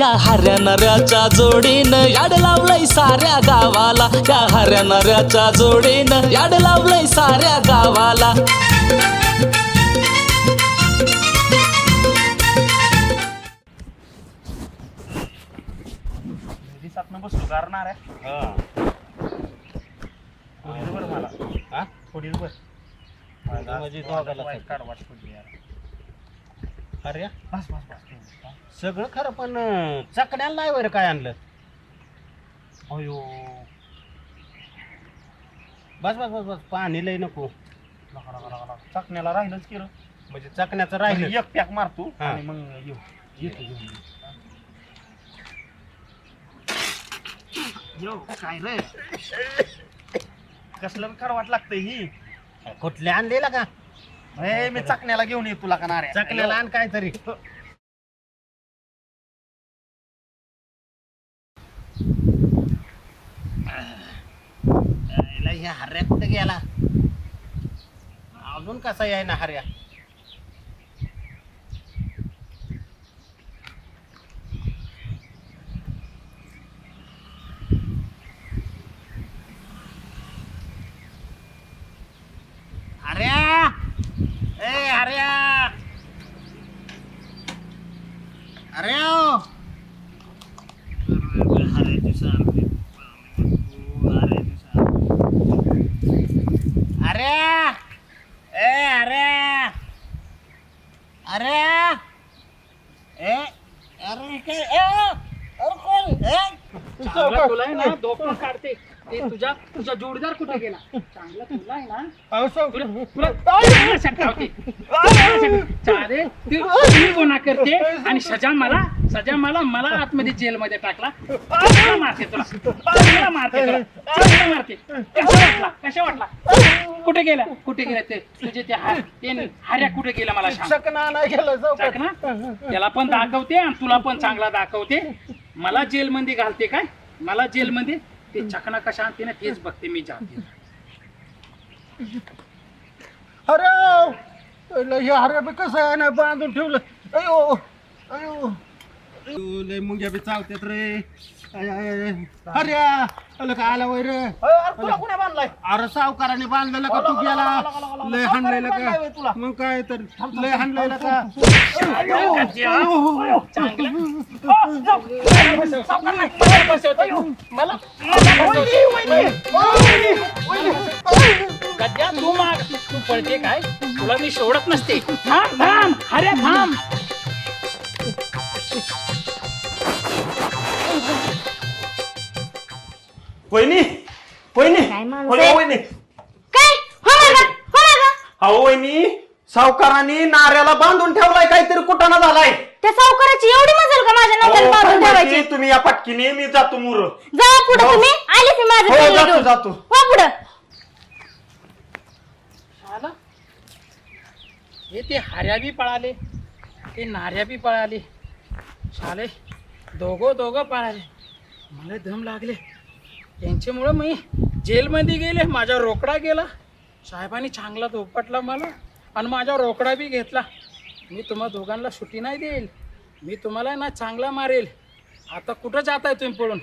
या हऱ्या नऱ्याच्या जोडीनं याड लावलंय साऱ्या गावाला. या हऱ्या नऱ्याच्या जोडीनं याड लावलंय साऱ्या गावाला. गारणार आहे. बरं मला. हा? बर म्हणजे यार. अरे बस बस बस. सगळं खरं पण अं, चकण्याला नाही बरं काय आणलं. अयो. बस बस बस बस पाणी लय नको. चाकण्याला राहिलंच की रं. म्हणजे चकण्याचं म्हणजे राहिलं एक पॅक मारतो हा. आणि मग येऊ येतो घेऊन यो काय रे? कसलं कडवाट लागतंय ही? कुठले आणलेला का? ए, मी चाकण्याला घेऊन येतो तुला का नाऱ्या. चकण्याला आण काहीतरी याला ह्या हऱ्या कुठे गेला? अजून कसा याय ना हऱ्या? अरे ए हऱ्या हऱ्या अरे ए अरे अरे ए अरे काय ए अरे कोण ए चांगला तुला आहे ना दोपट काढते ते तुझ्या तुझा जोडीदार कुठे गेला? चांगला तुला आहे ना. तुला तुला तुला सटकावते. चाले ती ती गुन्हा करते. आणि सजा मला सजा मला मला आतमध्ये जेलमध्ये टाकला. चांगला मारते तुला? चांगला मारते तुला? चांगला मारते? कसा वाटला? कशा वाटला? कुठे गेला? कुठे गेला ते? तुझे ते हार ते हार्या कुठे गेला मला सांग. चकना नाही गेलं टाक ना. त्याला पण दाखवते आणि तुला पण चांगला दाखवते. मला जेलमध्ये घालते काय? मला जेलमध्ये ते चकना कशा आणते ना तेच बघते मी जाते. अरे हे हऱ्या कसं आहे? ना बांधून ठेवलं. अयो. लय मुंग्या बी चावतात रे. आय, आय, आय. हऱ्या अलं का आला वय रे तुला कोणी बांधलाय? अरे सावकाराने बांधलेलं का तू गेला? लय हाणलेलं का मग काय तर लय हाणलेलं का? गद्या तू माग तू पळते काय तुला मी सोडत नसते थांब थांब. अरे थांब. वहिनी वहिनी. काय माणूस अहो, आहे? वहिनी. काय? हो मागा हो मागा. अहो वहिनी सावकाराने नाऱ्याला बांधून ठेवलाय काहीतरी कुटाणा झालाय. त्या सावकाराची एवढी मजल का माझ्या अहो, बांधून ठेवायची? तुम्ही या पटकीने मी जातो मुर. जा पुढे हो. तुम्ही. आले की माझं हो, जातो, घेऊन. जातो. वा पुढं. झालं हे ते हाऱ्या बी पळाले ते नाऱ्या बी पळाले. शाले दोघं दोघं पळाले. मला दम लागले. यांच्यामुळं मी जेलमध्ये गेले माझा रोकडा गेला. साहेबांनी चांगला धोपटला मला आणि माझा रोकडा बी घेतला. मी तुम्हा दोघांना सुट्टी नाही देईल. मी तुम्हाला ना चांगला मारेल. आता कुठं जात आहे तुम्ही पळून?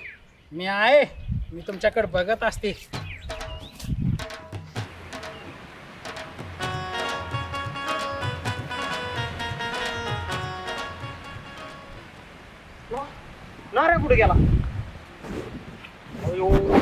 मी आहे. मी तुमच्याकडे बघत असते. नाऱ्या कुठे गेला?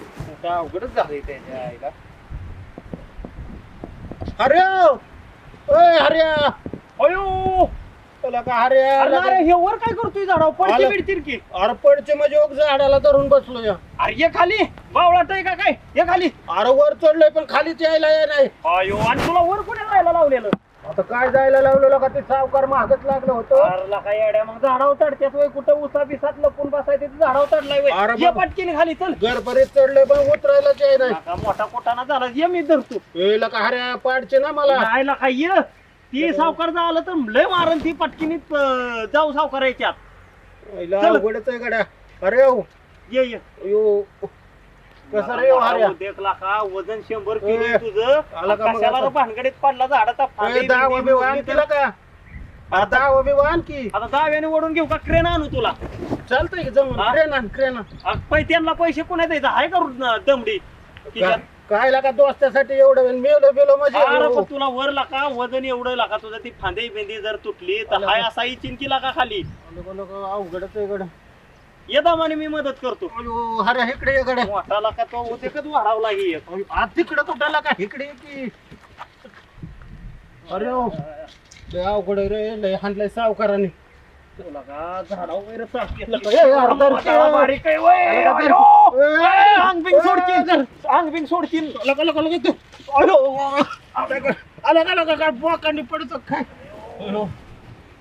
आता अवघडच झालंय त्याच्या आईला. ओय अयो! का हे वर काय करतोय झाडावर? पडते आलं. बिडतील की? अरे पडचे म्हणजे झाडाला धरून बसलो या. अरे ये खाली? बावळाट आहे का काय? ये खाली? अरे वर चढलोय पण खालीच यायला ये नाही. अयो आणि तुला वर कोणी जायला लावलेलं? आता काय जायला लावलेलं का ते सावकार महागच लागलं होतं. अरला काय येड्या मग झाडावर चढत्यात वय. कुठं उसा बिसात लपून बसायचं ते झाडावर चढलाय वय. अरे ये बाबा. पटकीने खाली चल. गरबरीत चढले पण उतरायला जाय नाही. लाका मोठा कोटाना झाला. ये मी धरतो. वेळेला का हऱ्या पाडचे ना मला. नाही लाका ये. ती सावकार झालं तर लय मारन ती पटकीने जाऊ सावकार याच्यात. पहिला चल. अवघडच आहे गड्या. अरे हो ये ये. यो कसं रे हो हऱ्या देख लाका वजन शंभर ए, किलो तुझं. आला का मग कशाला आता? भानगडीत पडला झाडाचा ए, फांदी दहा बिंदी उभी वाहन मोडली केला तर- का? आ, दहा उभी वाहन की? आता दहाव्याने ओढून घेऊ का? क्रेन आणू तुला. चालतंय की जमून. हा? क्रेन आण क्रेन आण. पै त्यांना पैसे कोणा द्यायचं? आहे का रु- दमडी? का- काय लागा दोस्तासाठी एवढं मेलो बेलो अरे पण म्हणजे तुला वर लाका वजन एवढं लाका तुझं ती फांदी बिंदी जर तुटली तर हाय असा चिंकी लाका खाली? अवघडच आहे ये दामाने मी मदत करतो अयो, हऱ्या इकडे गड्या मोठा लाका तो उद्योगच वाढवला ही एक. अयो, आ, तिकडं कुठं का इकडे की अरे लय अवघड आहे रे लय हाणलंय सावकाराने तुला का झाडा वगैरे चाकलेलं ए, अरे धर की. मोठा बारीक आहे, वय. अरे धर. अयो. ए, ए, अंग बिंग ए, सोडतील धर. अंग बिंग सोडतील लगा लगा लगा तू अयो. आला का लगा काय बोकांनी पडतो काय अयो,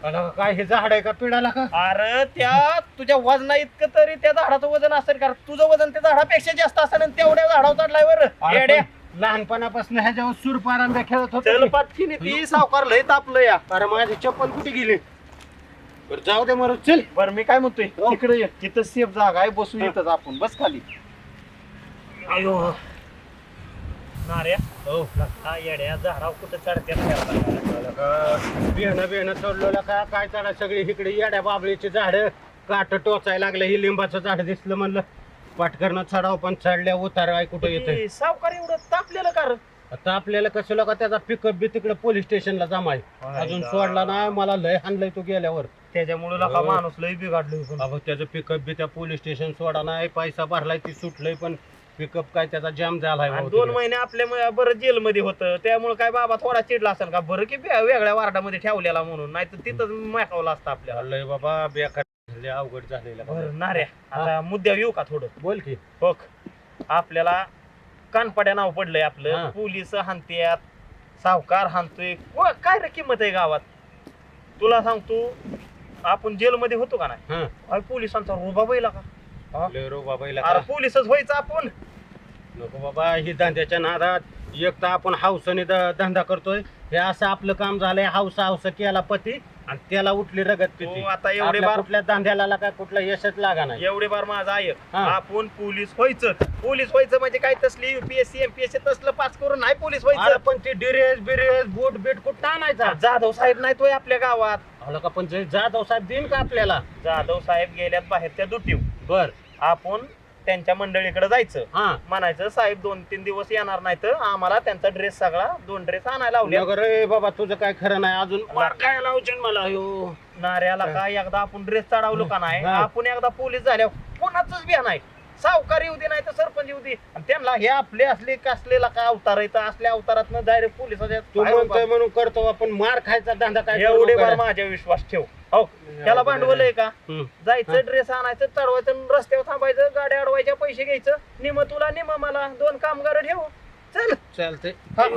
काय हे झाड आहे का? पिढाला का? अरे त्या तुझ्या वजना इतकं तरी त्या झाडाचं वजन असेल कारण तुझं वजन त्या झाडापेक्षा जास्त असेल आणि तेवढ्या झाडावर चढलाय वर अरे येड्या. पण लहानपणापासून ह्याच्यावर सूरपारांब्या खेळत चल होतो पाटकीने ती सावकार लय तापलं या. अरे माझी चप्पल कुठे गेली? बरं जाऊ दे मरू चल. बर मी काय म्हणतोय? तिकडे ये. तिथं सेफ जागा आहे बसू येतच आपण. बस खाली. अयो. नाऱ्या? हो. हा येड्या झाडावर कुठं चढत्या बियाणं बियाणं चढलेलं का? काय चढा सगळी इकडे येड्या बाबळीची झाड काट टोचायला लागलं. ही लिंबाचं झाड दिसलं म्हणलं. पाटकरनं चढाव पण चढल्या उतार आहे कुठं येतंय सावकार एवढं तापलेलं कारण आता आपल्याला कसं लोक त्याचा पिकअप बी तिकडे पोलीस स्टेशनला जमाय अजून सोडला ना मला लय हाणलंय तू गेल्यावर. त्याच्यामुळे लका माणूस लय बिघडलो त्याचं पिकअप बी त्या पोलीस स्टेशन सोडा नाही पैसा भरलाय ती सुटलंय पण. पिकअप काय त्याचा जाम झालाय भाऊ दोन. महिने आपल्या म- बरं जेलमध्ये होतं. त्यामुळे काय बाबा थोडा चिडला असेल का? बरं की बे- वेगळ्या वार्डामध्ये ठेवलेला म्हणून. नाही तर तिथंच माकावला असतं आपल्याला. लय बाबा बेकार लय अवघड झालेलं. बरं नाऱ्या. आता मुद्द्यावर येऊ का थोडं? बोल की. बघ आपल्याला कानपाड्या नाव पडलंय हा. आपलं पोलीस हानत्यात सावकार हानतोय व काय रे किंमत आहे गावात? तुला सांगतो आपण जेलमध्ये होतो का नाही? हा. अरे पोलिसांचा रुबा बैला का हा? लय रो बाबा हिला अरे का? पोलिसच व्हायचं आपण नको बाबा ही धंद्याच्या नादात एक तर आपण हावसाने ध- धंदा करतोय हे असं आपलं काम झालंय हावसा हावसा केला पती आणि त्याला उठली रगत पिती. हो, आता एवढे आपल्या बार कुठल्या धंद्याला काय कुठला यशच लागा नाही. एवढे बार माझा ऐक हा. आपण पोलीस व्हायचं. पोलीस व्हायचं म्हणजे काय तसली युपीएससी एमपीएससी तसलं पास करून नाही पोलीस अरे व्हायचं पण ती डिरेस बिरेस बूट बीट कुठं आणायचा? जाधव साहेब नाही तोय आपल्या गावात. का? पण जे जाधव साहेब देईन का आपल्याला? जाधव साहेब गेल्यात बाहेरच्या दुटीव बर. आपण त्यांच्या मंडळीकडे जायचं. हा. म्हणायचं साहेब दोन तीन दिवस येणार नाही तर आम्हाला त्यांचा ड्रेस सगळा दोन ड्रेस आणायला लावले रे बाबा तुझं काय खरं नाही अजून. मार काय लावशील मला यो नाऱ्याला काय एकदा आपण ड्रेस चढवलो का नाही? हा. आपण एकदा पोलीस झाल्यावर कोणाच बिया नाही. सावकार येऊ दे नाही तर सरपंच येऊ दे. आणि त्यांना हे आपले असले कसलेला काय अवतार येतं असल्या अवतारात डायरेक्ट पोलिसाच्या तू म्हणतोय म्हणून करतो आपण. मार खायचा धंदा काय करू एवढे नका बार रे. माझ्या विश्वास ठेव. हो. त्याला भांडवल आहे. का? हम्म. जायचं ड्रेस आणायचं चढवायचं आणि रस्त्यावर थांबायचं गाड्या अडवायच्या पैसे घ्यायचं. निम तुला निम मला. दोन कामगार ठेव. चल. चालतंय. वाय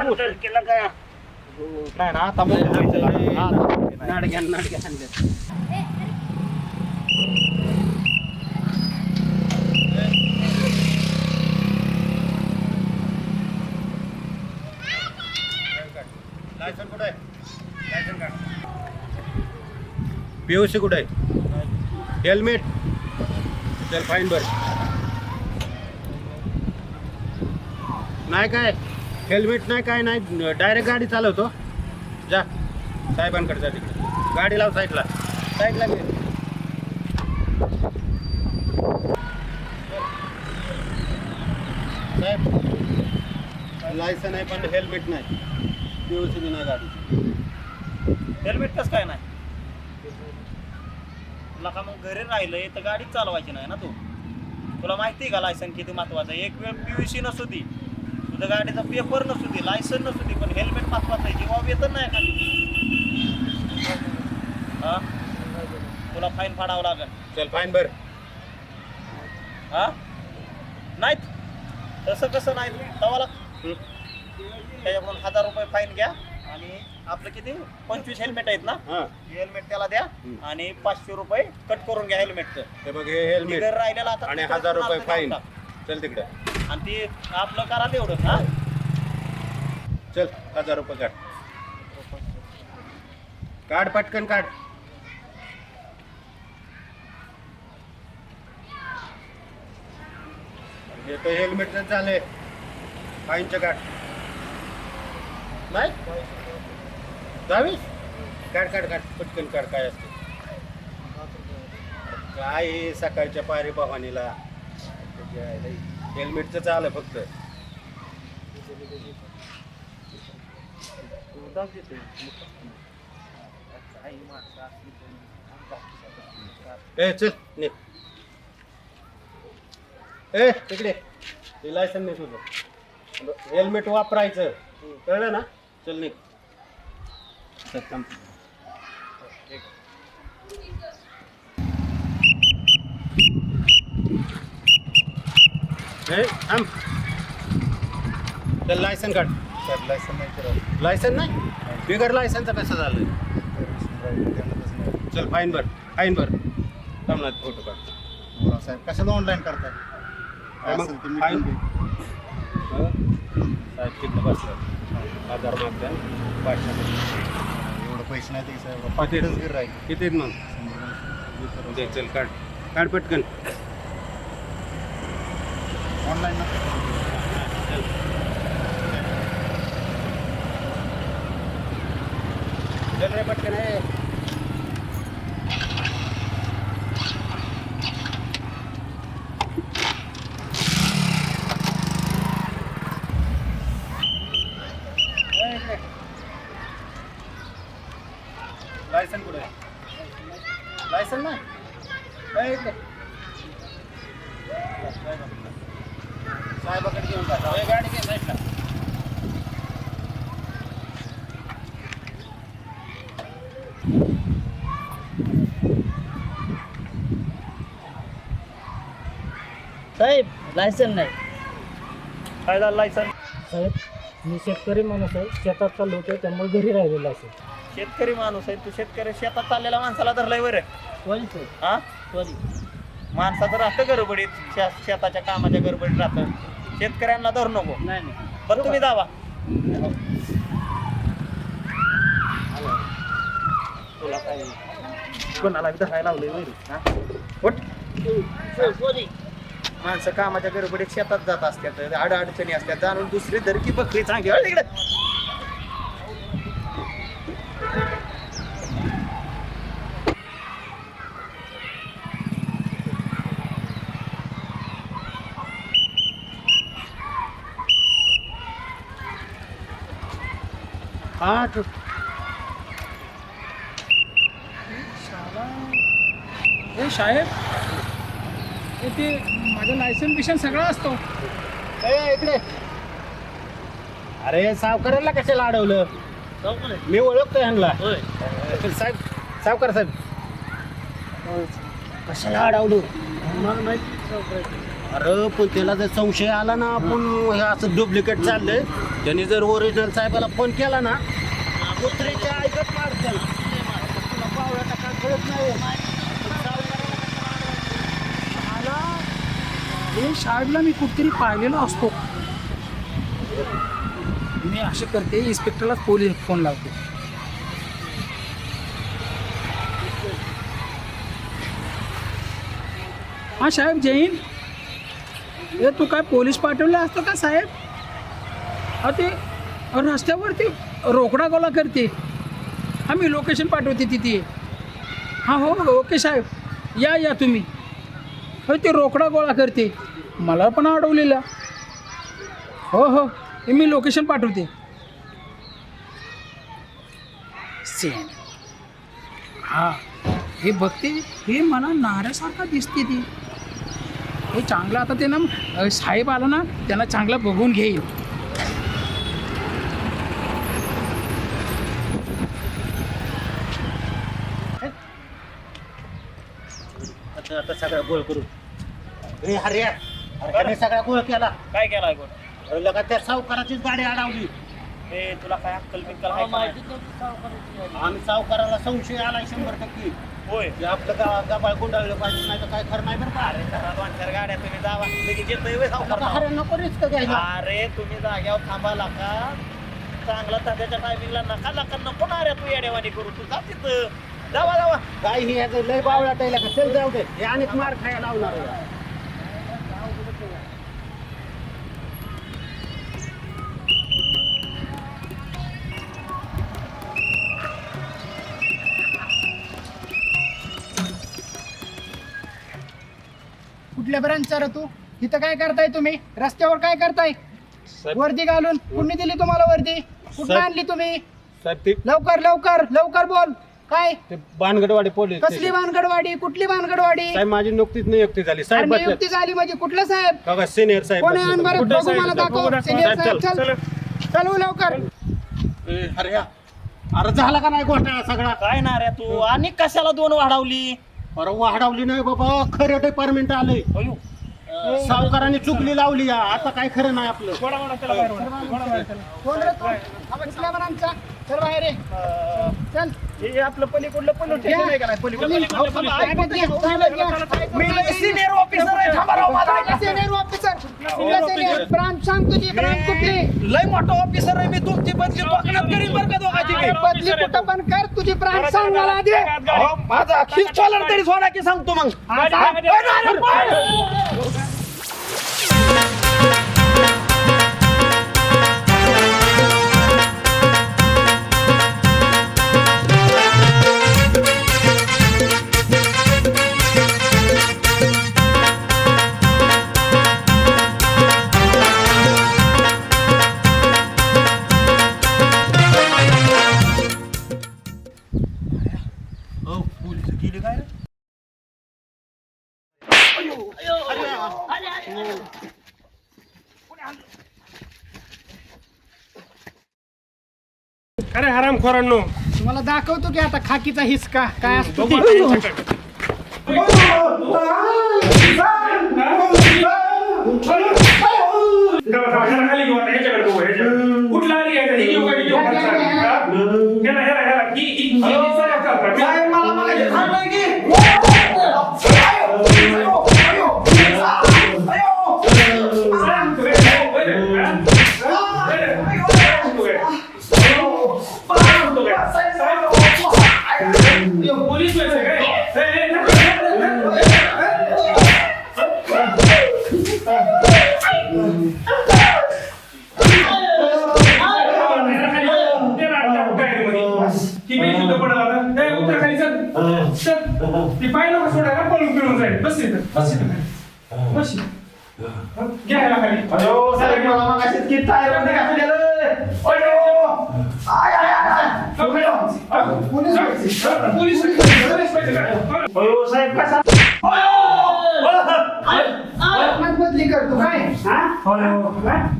होतं. नाही ना आता मोठं व्हायचं लागलं. आता नाडग्या नाडग्या आणल्या लायसन कुठं आहे लायसन काढ पी ओ सी कुठं आहे? हेल्मेट. चल फाईन बर. नाही काय? हेल्मेट नाही काय नाही. डायरेक्ट गाडी चालवतो. जा. साहेबांकडे जा तिकडे. गाडी लाव साईडला. साईडला घे. साहेब लायसन आहे पण हेल्मेट नाही. पीओसी नाही गाडी. हेल्मेट कसं काय नाही? तुला का मग घरी राहिलंय तर गाडी चालवायची नाही ना तू? तुला माहिती आहे का लायसन किती महत्वाचं आहे? एक वेळ पीयूसी नसू दे. तुझं गाडीचा पेपर नसू दे लायसन नसू दे पण हेल्मेट महत्वाचं आहे. जेव्हा वेतन नाही हा? तुला फाईन फाडावं लागेल. चल फाईन बर हा? नाहीत? तसं कसं नाही? तवाला त्याच्याकडून हजार रुपये फाईन घ्या. आणि आपलं किती? पंचवीस हेल्मेट आहेत ना? हा. हेल्मेट त्याला द्या आणि पाचशे रुपये कट करून घ्या हेल्मेटचं हे बघ हे हेल्मेट बिगर राहिलेला आता आणि हजार रुपये फाईन. चल तिकडे. आणि ती आपलं करा तेवढं हा? चल हजार रुपये काढ. काढ पटकन काढ. हे तर हेल्मेटच झाले फाईनचं काढ. नाही दहावी काढ काढ काढ पटकन काढ काय असते. काय हे सकाळच्या पारी भवानीला? हेल्मेटचं आलं फक्त. ए चल ने ए तिकडे. ते लायसन नाही तुझं. हेल्मेट वापरायचं. कळलं ना? चल निघ. चल लायसन काढ. सर लायसन नाही केलं लायसन नाही? बिगर लायसनचं कसं झालं? चल फाईन भर फाईन भर. थांब ना फोटो काढ. साहेब कशाला ऑनलाईन करताय? काय मग? असेल ते फाईन? meeting घे. साहेब तिथं बसलं. हजार मागत्या पाचशे पैसे नाही ते साहेब पाकिटच गिर राहील. किती आहेत मग? दे चल काढ. काढ पटकन. ऑनलाईन चल रे पटकन. आहे लायसन नाही. काय झालं लायसन साहेब मी शेतकरी माणूस आहे. शेतात चाललो होतो त्यामुळे घरी राहिलेलं असेल शेतकरी माणूस आहे. तू शेतकरी शेतात चाललेल्या माणसाला धरलाय बरं. सॉरी साहेब? हा? सॉरी माणसाचं राहतं गडबडीत. शे- शेताच्या कामाच्या गडबडीत राहतं. शेतकऱ्यांना धरू नको. नाही नाही. बरं तुम्ही जावा. तुला काय कोणाला बी धरायला लावलंय वैरी हा? उठ. सॉरी माणसं कामाच्या गडबडीत शेतात जात असतात आड अडचणी असतात. जाणून दुसरी धर की बकरी चांगली. तिकडे हा ठेव. हे साहेब ते माझं लायसन बिशन सगळं असतो. ए, इकडे. अरे सावकाराला कशाला अडवलं? मी ओळखतो ह्यांना. साहेब सावकार साहेब. कशाला अडवलं? अरे पण त्याला जर संशय आला ना आपण हे असं डुप्लिकेट चाललंय. त्यांनी जर ओरिजिनल साहेबाला फोन केला ना कुत्रीच्या ऐकत पावला टाका कळत नाही. हे शाळेला मी कुठेतरी पाहिलेला असतो. मी असे करते इन्स्पेक्टरला पोलीस फोन लावते. हा साहेब जैन? हे तू काय पोलीस पाठवले असतो का साहेब? हा ते रस्त्यावरती रोकडा गोला करते. हा मी लोकेशन पाठवते तिथे. हां हो, हो ओके साहेब. या या तुम्ही. हो ते रोकडा गोळा करते. मला पण अडवलेला. हो हो हे मी लोकेशन पाठवते. सेन. हा हे बघते हे मला नाऱ्यासारखा दिसते ती. हे चांगलं आता ते ना साहेब आला ना त्यांना चांगलं बघून घेईल. आता सगळं सगळा गोळ करू. हर्या अरे त्याने सगळा गोळ केला. काय केलाय कोण? अरे लगा त्या सावकाराचीच गाडी अडवली. ए तुला काय अक्कल बिक्कल आहे का नाही? आम्ही सावकाराला संशय आलाय शंभर टक्के. होय. की आपलं गा गुंडाळलं पाहिजे नाही तर काय खरं नाही बरं का? अरे दोन चार गाड्या तुम्ही जावा. लगेच येतोय व्हय सावकार अरे नको रिस्क घ्यायला. अरे तुम्ही जाग्यावर थांबा का चांगला तात्याच्या टायमिंगला नका नका नको ना रे तू येडेवाणी करू. तू जा तिथं. जावा जावा. काय ही याचं लय बावळा टायला का? चल जाऊ दे. हे अनेक मार खायला लावणार आहे. कुठल्या ब्रांचचा रे तू? इथं काय करताय तुम्ही? रस्त्यावर काय करताय? वर्दी घालून कुणी दिली तुम्हाला वर्दी? कुठं. आणली तुम्ही? साहेब ते लवकर लवकर लवकर बोल. काय? ते बानगडवाडी पोलीस कसली भानगडवाडी? कुठली भानगडवाडी? साहेब माझी नुकतीच नियुक्ती झाली. साहेब बसले. नियुक्ती झाली म्हणजे कुठलं साहेब? बघा सिनियर साहेब कोण आहे बसलेत. अनबरत बघू मला दाखव. सिनियर साहेब, साहेब चल, चल. चलू लवकर. ए, अरे या. अरे झाला का नाही घोटाळा सगळा? काय ना रे तू. आणि कशाला दोन वाढवली? अरे वाढवली नाही बाबा खरं डिपार्टमेंट आलंय. अयो. सावकारांनी चुकली लावली या. आता काय खरं नाही आपलं. कोण रे तू? बसला बरं आमचा चल बाहेर ये. चल हे आपलं पलीकडलं का नाही पलीकडलं पोलीस- पलीकडलं पोलीस- थांबा, ऐकून ताब्यात घ्या, ताब्यात घ्या. मी लय senior officer आहे, थांबा राव, माझं ऐका. ब्रांच सांग तुझी ब्रांच कुठली लय मोठा ऑफिसर आहे मी तुमची बदली कोकणात करीन बरं का दोघांची बदली कुठं पण कर तुझी ब्रांच सांग मला आधी अहो, माझा अखिल चॉलर तरी सोडा की सांगतो मग अरे, अरे हरामखोरांनो तुम्हाला दाखवतो की आता खाकीचा हिसका काय असतो ते. खाली घेऊ ती पाहिलं का सोडायला पळून पिळून जाईल. बस इथं. बस इथं. बस इथं. घ्या ह्याला खाली. अयो साहेब मला टायरमध्ये अयो आय आय आय. पोलीस पोलीस पोलीस पाहिजे. का अयो साहेब कसा? मत बदली करतो काय? हा? काय?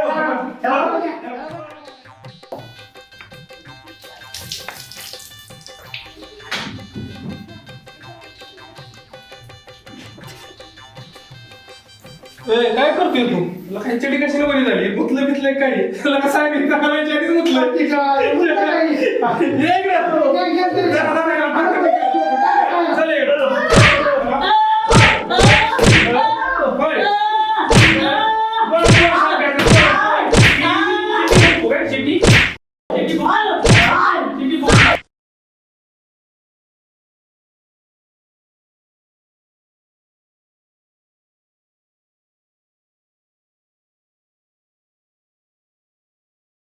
ए, काय करतोय तू तुला चडी कशी बरी झाली मुतलं बितलं काय तुला सांगितलं मला इकडे. काय करतोय?